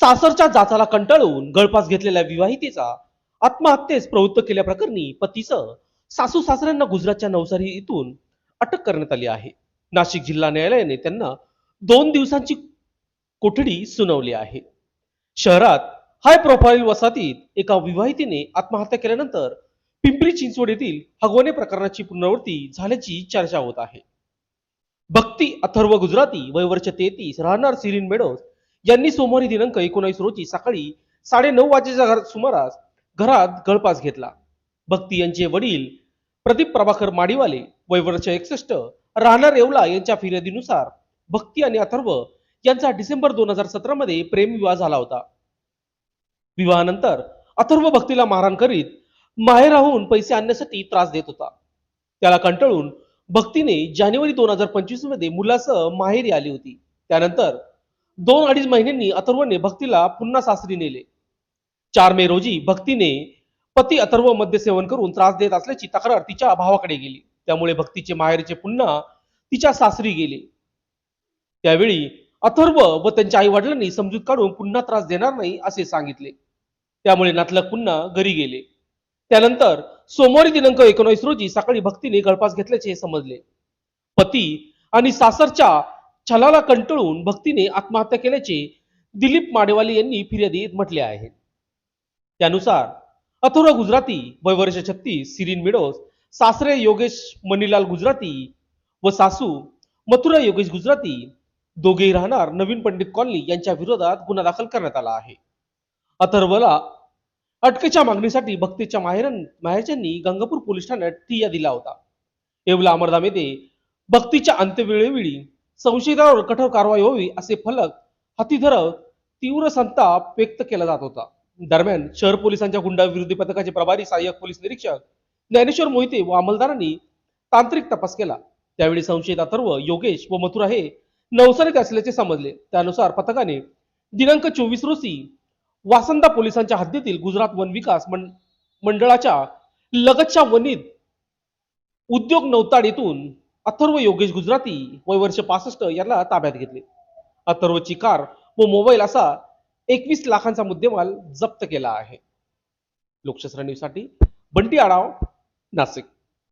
सासरच्या जाचाला कंटाळून गळपास घेतलेल्या विवाहितेचा आत्महत्येस प्रवृत्त केल्याप्रकरणी पतीसह सासू सासऱ्यांना गुजरातच्या नवसारी इथून अटक करण्यात आली आहे. नाशिक जिल्हा न्यायालयाने त्यांना दोन दिवसांची कोठडी सुनावली आहे. शहरात हाय प्रोफाईल वसाहतीत एका विवाहितेने आत्महत्या केल्यानंतर पिंपरी चिंचवड येथील हगवणे प्रकरणाची पुनरावृत्ती झाल्याची चर्चा होत आहे. भक्ती अथर्व गुजराती वय वर्ष तेहतीस राहणार सिरीन मेडोस यांनी सोमवारी दिनांक एकोणावीस रोजी सकाळी साडे नऊ वाजेच्या सुमारास घरात गळपास घेतला. भक्ती यांचे वडील प्रदीप प्रभाकर माडीवाले वय वर्ष एकसष्ट राहणार येवला यांच्या फिर्यादीनुसार भक्ती आणि अथर्व यांचा डिसेंबर दोन हजार सतरा मध्ये प्रेमविवाह झाला होता. विवाहानंतर अथर्व भक्तीला मारहाण करीत माहेराहून पैसे आणण्यासाठी त्रास देत होता. त्याला कंटाळून भक्तीने जानेवारी दोन हजार पंचवीसमध्ये मुलासह माहेरी आली होती. त्यानंतर दोन अडीच महिन्यांनी अथर्वने भक्तीला पुन्हा सासरी नेले. चार मे रोजी भक्तीने पती अथर्व मद्य सेवन करून त्रास देत असल्याची तक्रार तिच्या भावाकडे गेली. त्यामुळे भक्तीचे माहेरचे पुन्हा तिच्या सासरी गेले. त्यावेळी अथर्व व त्यांच्या आई वडिलांनी समजूत काढून पुन्हा त्रास देणार नाही असे सांगितले. त्यामुळे नातलग पुन्हा घरी गेले. त्यानंतर सोमवारी दिनांक एकोणीस रोजी सकाळी भक्तीने गळपास घेतल्याचे समजले. पती आणि सासरच्या छलाला कंटाळून भक्तीने आत्महत्या केल्याचे दिलीप माडेवाले यांनी फिर्यादीत म्हटले आहे. त्यानुसार अथुरा गुजराती वय वर्ष छत्तीस सिरीन मिडोस सासरे योगेश मणिलाल गुजराती व सासू मथुरा योगेश गुजराती दोघेही राहणार नवीन पंडित कॉलनी यांच्या विरोधात गुन्हा दाखल करण्यात आला आहे. अथर्वला अटकेच्या मागणीसाठी भक्तीच्या माहेर माहेरच्यांनी गंगापूर पोलीस ठाण्यात ठिय्या दिला होता. येवला अमरधाम येथे भक्तीच्या अंत्यवेळेवेळी संशयितावर कठोर कारवाई व्हावी असे फलक हाती धरत तीव्र संताप व्यक्त केला जात होता. दरम्यान शहर पोलिसांच्या गुंडा विरोधी पथकाचे प्रभारी सहाय्यक पोलीस निरीक्षक ज्ञानेश्वर मोहिते व अंमलदारांनी तांत्रिक तपास केला. त्यावेळी संशयित अथर्व योगेश व मथुरा हे नवसारीत असल्याचे समजले. त्यानुसार पथकाने दिनांक चोवीस रोजी वासंदा पोलिसांच्या हद्दीतील गुजरात वन विकास मंडळाच्या लगतच्या वनीत उद्योग नवताड येथून अथर्व योगेश गुजराती वय वर्ष पासष्ट यांना ताब्यात घेतले. अथर्वची कार व मोबाईल असा एकवीस लाखांचा मुद्देमाल जप्त केला आहे. लोकशास्त्र न्यूजसाठी बंटी आढाव नाशिक.